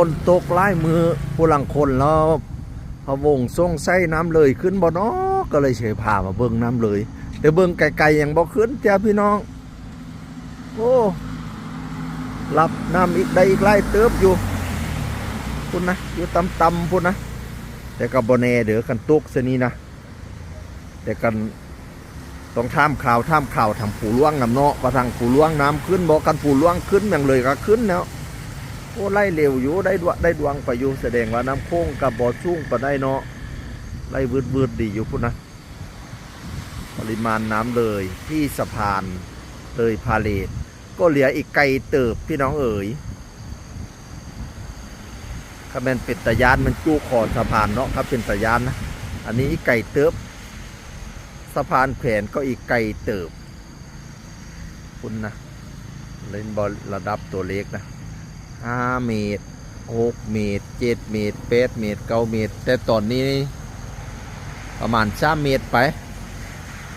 คนตกไล่มือผู้หลังคนแล้วพะวงทรงไส้น้ำเลยขึ้นบ่เนาะก็เลยเฉยพามาเบิ่งน้ำเลยแต่เบิ่งไกลๆยังบ่ขึ้นจ้าพี่น้อง โอ้รับน้ำอีกได้อีกไล่เติบอยู่พุ่นนะอยู่ต่ำๆพุ่นนะแต่กับบแน่เดี๋ยวกันตุกซะนี้นะแต่กันต้องท่ามข่าวท่ามข่าวทำผูล่วงน้ำเนาะประทังผูล่วงน้ำขึ้นบอกกันผูล่วงขึ้นอย่างเลยก็ขึ้นแล้ว โอ้ไล่เร็วอยู่ได้ดวได้ดวงไปอยู่แสดงว่าน้ำโค้งกับบ่อชุ่งไปได้เนาะไล่วืดวืดดีอยู่พุ่นนะปริมาณน้ำเลยที่สะพานเลยพาเลทก็เหลืออีกไกลเติบพี่น้องเอ๋ยถ้าเป็นเป็นตะยานมันจู้คอสะพานเนาะครับเป็นตะยานนะอันนี้อีกไก่เติบสะพานแขวนก็อีกไก่เติบคุณนะเล่นบอลระดับตัวเล็กนะ ห้าเมตรหกเมตรเจ็ดเมตรแปดเมตรเก้าเมตร แต่ตอนนี้ประมาณสามเมตรไป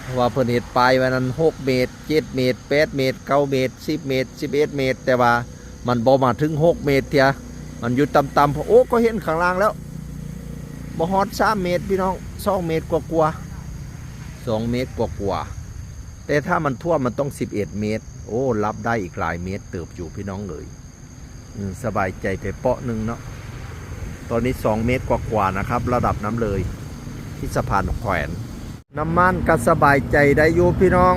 เพราะว่าเพิ่นเห็ดปลายไว้นั้นหกเมตรเจ็ดเมตรแปดเมตรเก้าเมตรสิบเมตรสิบเอ็ดเมตร แต่ว่ามันบ่มาถึงหกเมตรเทียมันอยู่ต่ำๆโอ้ก็เห็นข้างล่างแล้วบ่ฮอดสามเมตรพี่น้องสองเมตรกว่ากว่าสองเมตรกว่ากว่าแต่ถ้ามันท่วมมันต้องสิบเอ็ดเมตร โอ้รับได้อีกหลายเมตรเติบอยู่พี่น้องเลย สบายใจไปเปาะหนึ่งเนาะตอนนี้สองเมตรกว่ากว่านะครับ ระดับน้ำเลยที่สะพานแขวน น้ำมันก็สบายใจได้อยู่พี่น้อง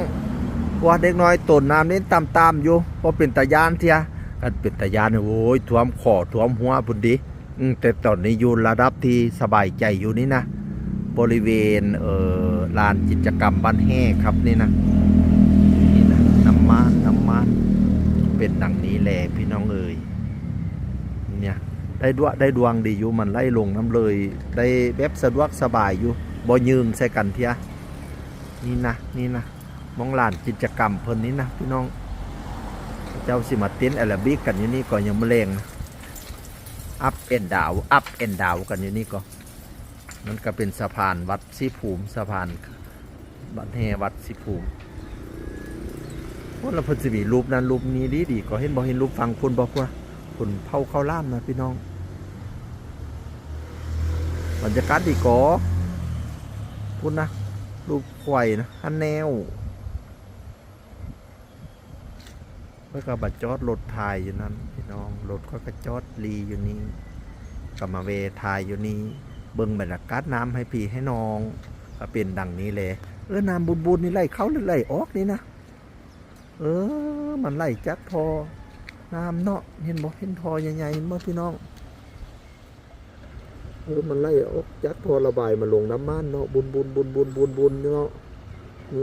ว่าเด็กน้อยตนน้ำนี้ตามตามๆอยู่เพราะเป็นตะยานเทียกันเป็นตะยานโอ้ยท่วมคอท่วมหัวพุ่นดิอืมแต่ตอนนี้อยู่ระดับที่สบายใจอยู่นี่นะ บริเวณเอ่อลานกิจกรรมบ้านแห่ครับนี่นะนี่นะน้ำมันน้ำมันเป็นดังนี้แหละพี่น้องเอ๋ย ได้ดวได้ดวงดีอยู่มันไล่ลงน้ำเลย ได้แบบสะดวกสบายอยู่บ่ยืงใส่กันเทียนี่นะนี่นะมองลานกิจกรรมเพิ่นนี้นะพี่น้อง เจ้าสิมาเต้นแอลบิกกันอยู่นี่ก็ยังมะเร็งอัพเอ็นดาวอัพเอ็นดาวกันอยู่นี่ก็มันก็เป็นสะพานวัดสิภูมิสะพานบัดแห่วัดสิภูมิว่าเราเพิ่นสิมีรูปนั้นรูปนี้ดีดีก็เห็นบ่เห็นรูปฟังคุณบอกว่าคุณเผาเข้าล่ามนะพี่น้อง บรรยากาศดีก็พูดนะรูปควายนะฮันแนวแล้วก็บัดจอดรถทายอยู่นั่นพี่น้องรถก็กระจอดรีอยู่นี่ก็มาเวทายอยู่นี่เบิ่งบรรยากาศน้ำให้พี่ให้น้องก็เป็นดังนี้เลยเออน้ำบุญบุญนี่ไหลเข้าหรือไหลออกนี่นะเออ มันไหลจักทอน้ำเนาะเห็นบ่เห็นทอใหญ่ๆเห็นบ่พี่น้อง เออมันไล่ออกยักทอระบายมาลงน้ำมันเนาะบุญบุญบุญบุญบุญบุญเนาะเอ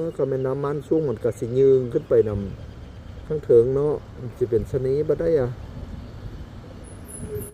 อก็เป็นน้ำมันสูงเหมือนกับสิยืงขึ้นไปนำข้างเถิงเนาะมันจะเป็นชนีบ่ได้อะ